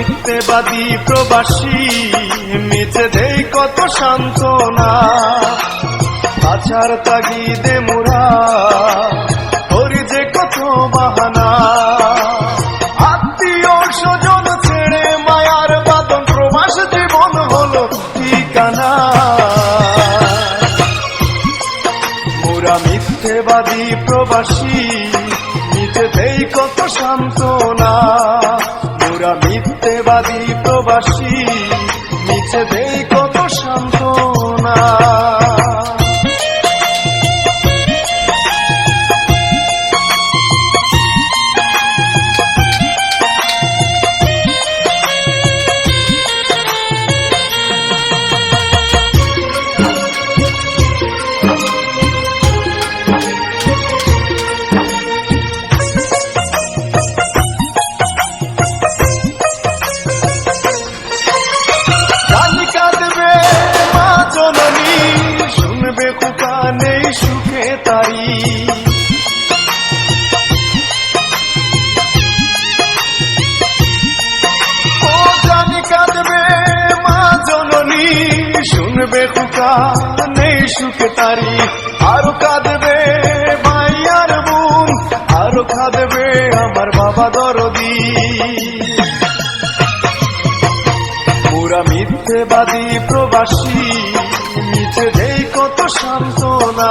মিথ্যেবাদী প্রবাসী, মিছে দেই কত সান্ত্বনা। আচার তাগিদে মোরা করি যে কত বাহানা। আত্মীয় স্বজন ছেড়ে মায়ার বাদন, প্রবাস জীবন হলো ঠিকানা। মোরা মিথ্যেবাদী প্রবাসী মিথে দেই কত সান্ত্বনা। মোরা মিথ্যেবাদী প্রবাসী মিছে দেই কত সান্ত্বনা। শুনবে খোকা, নেই সুখে তারি। আরও কাঁদবে ভাই আর বোন আরও কাঁদবে আমার বাবা দরদি। পুরা মিথ্যেবাদী প্রবাসী দেই কত সান্ত্বনা।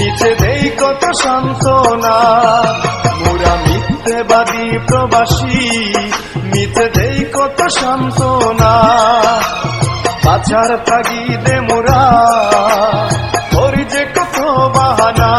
মিছে দেই কত সান্তনা মোরা মিথ্যেবাদী প্রবাসী মিথে দেই কত সান্ত্বনা। বাঁচার তাগিদে মোরা ওর যে কত বাহানা।